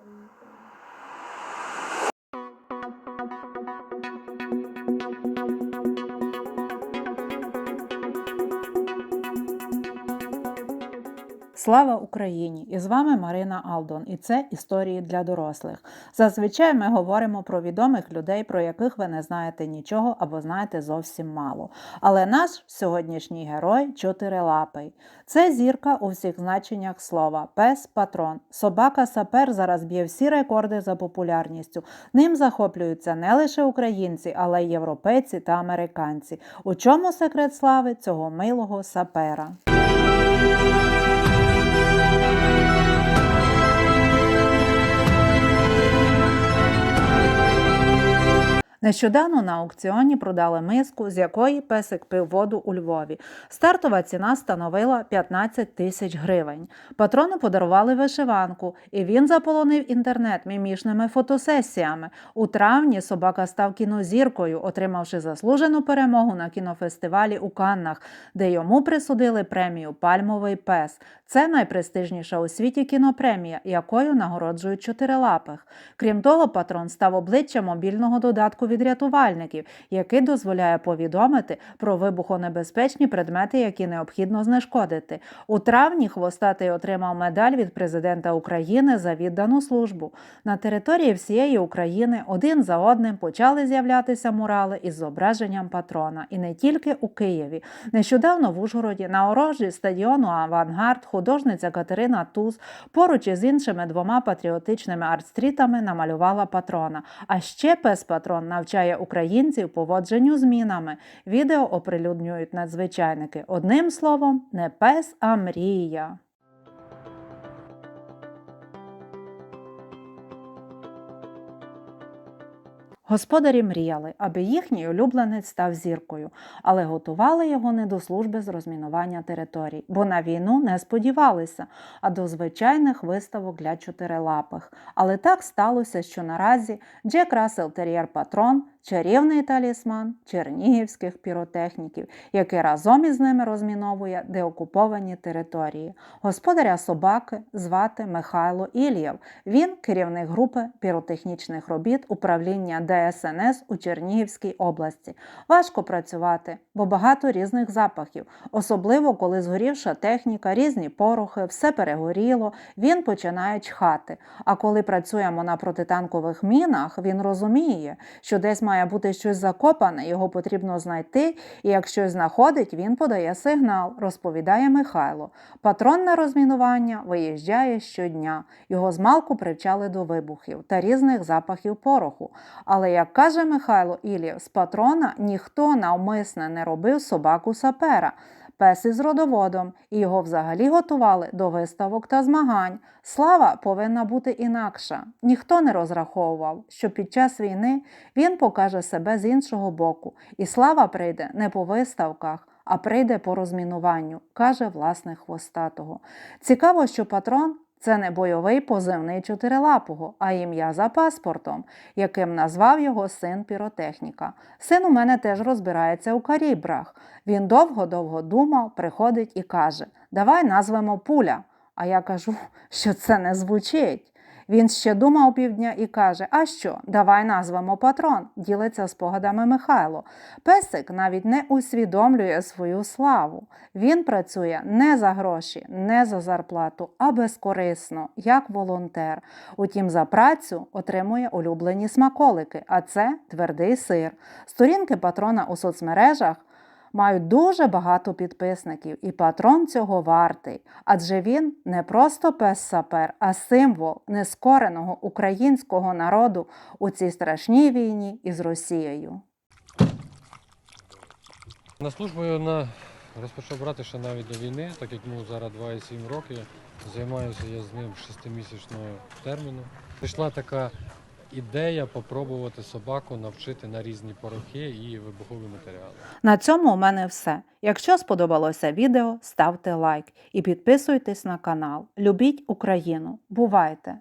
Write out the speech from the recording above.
anything. Слава Україні! І з вами Марина Алдон, і це історії для дорослих. Зазвичай ми говоримо про відомих людей, про яких ви не знаєте нічого або знаєте зовсім мало. Але наш сьогоднішній герой чотирилапий. Це зірка у всіх значеннях слова, пес патрон. Собака сапер зараз б'є всі рекорди за популярністю. Ним захоплюються не лише українці, але й європейці та американці. У чому секрет слави цього милого сапера? Нещодавно на аукціоні продали миску, з якої песик пив воду у Львові. Стартова ціна становила 15 тисяч гривень. Патрону подарували вишиванку, і він заполонив інтернет мімішними фотосесіями. У травні собака став кінозіркою, отримавши заслужену перемогу на кінофестивалі у Каннах, де йому присудили премію Пальмовий пес. Це найпрестижніша у світі кінопремія, якою нагороджують чотирилапих. Крім того, патрон став обличчям мобільного додатку від рятувальників, який дозволяє повідомити про вибухонебезпечні предмети, які необхідно знешкодити. У травні хвостатий отримав медаль від президента України за віддану службу. На території всієї України один за одним почали з'являтися мурали із зображенням патрона, і не тільки у Києві. Нещодавно в Ужгороді на орожі стадіону Авангард художниця Катерина Туз поруч із іншими двома патріотичними артстрітами намалювала патрона. А ще пес патрон навчає українців поводженню з мінами. Відео оприлюднюють надзвичайники. Одним словом, не пес, а мрія. Господарі мріяли, аби їхній улюбленець став зіркою, але готували його не до служби з розмінування територій, бо на війну не сподівалися, а до звичайних виставок для чотирилапих. Але так сталося, що наразі Джек Рассел Тер'єр Патрон чарівний талісман чернігівських піротехніків, який разом із ними розміновує деокуповані території. Господаря собаки звати Михайло Ільєв. Він керівник групи піротехнічних робіт управління ДСНС у Чернігівській області. Важко працювати, бо багато різних запахів, особливо коли згорівша техніка, різні порохи, все перегоріло, він починає чхати. А коли працюємо на протитанкових мінах, він розуміє, що десь має бути щось закопане, його потрібно знайти, і якщо знаходить, він подає сигнал, розповідає Михайло. Патрон на розмінування виїжджає щодня. Його змалку привчали до вибухів та різних запахів пороху. Але, як каже Михайло Ілів, з патрона ніхто навмисне не робив собаку сапера. Пес із родоводом, і його взагалі готували до виставок та змагань. Слава повинна бути інакша. Ніхто не розраховував, що під час війни він покаже себе з іншого боку, і слава прийде не по виставках, а прийде по розмінуванню, каже власник хвостатого. Цікаво, що патрон. Це не бойовий позивний чотирилапого, а ім'я за паспортом, яким назвав його син піротехніка. Син у мене теж розбирається у карібрах. Він довго-довго думав, приходить і каже: Давай назвемо пуля. А я кажу, що це не звучить. Він ще думав півдня і каже: А що, давай назвемо патрон, ділиться спогадами Михайло. Песик навіть не усвідомлює свою славу. Він працює не за гроші, не за зарплату, а безкорисно, як волонтер. Утім, за працю отримує улюблені смаколики, а це твердий сир. Сторінки патрона у соцмережах мають дуже багато підписників, і патрон цього вартий, адже він не просто пес-сапер, а символ нескореного українського народу у цій страшній війні із Росією. На службу на... розпочав брати ще навіть до війни, так як йому зараз 2,7 роки. Займаюся я з ним шестимісячного терміну. Прийшла така ідея попробувати собаку навчити на різні порохи і вибухові матеріали. На цьому у мене все. Якщо сподобалося відео, ставте лайк і підписуйтесь на канал. Любіть Україну. Бувайте!